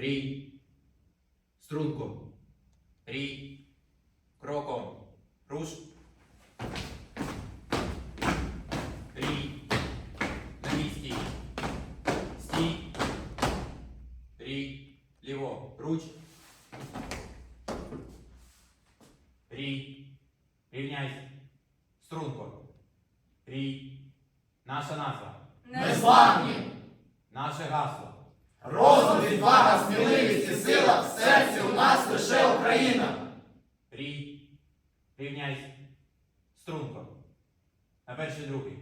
Рій. Струнко. Рій. Кроком. Руш. Рій. На місці. Стій. Рій. Ліво. Руч. Рій. Рівняйся. Струнко. Рій. Наша назва. Незламні! Наше гасло. Розум, відвага, сміливість і сила в серці у нас лише Україна. Рій. Рівняйся. Струнко. На перший другий.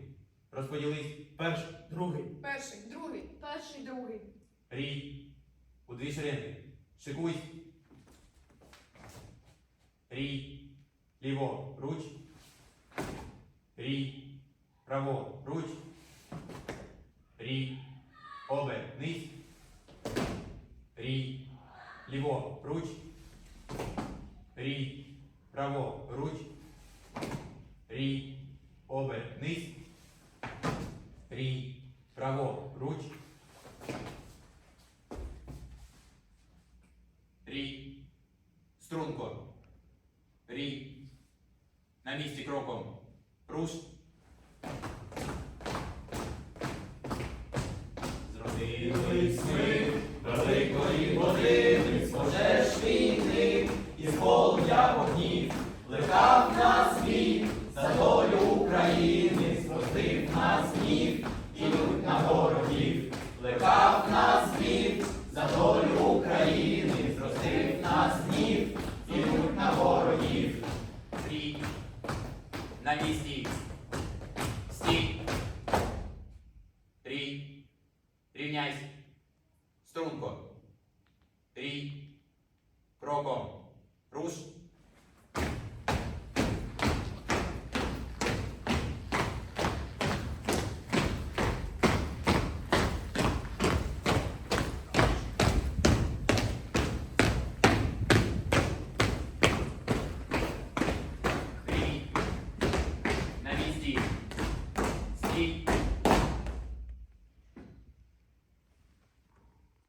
Розподілись. Перший. Другий. Перший, другий, перший, другий. Рій. У дві шеренги. Шикуйсь. Рій. Ліво. Руч. Рій. Право. Руч. Рій. Обе. Низ. Рій. Ліво. Руч. Рій. Право. Руч. Рій. Обе. Низ. Рій. Право. Руч. Рій. Струнко. Рій. На місці кроком. Руш. На місці. Стій. Рій. Рівняйся. Струнко. Рій. Кроком. Руш.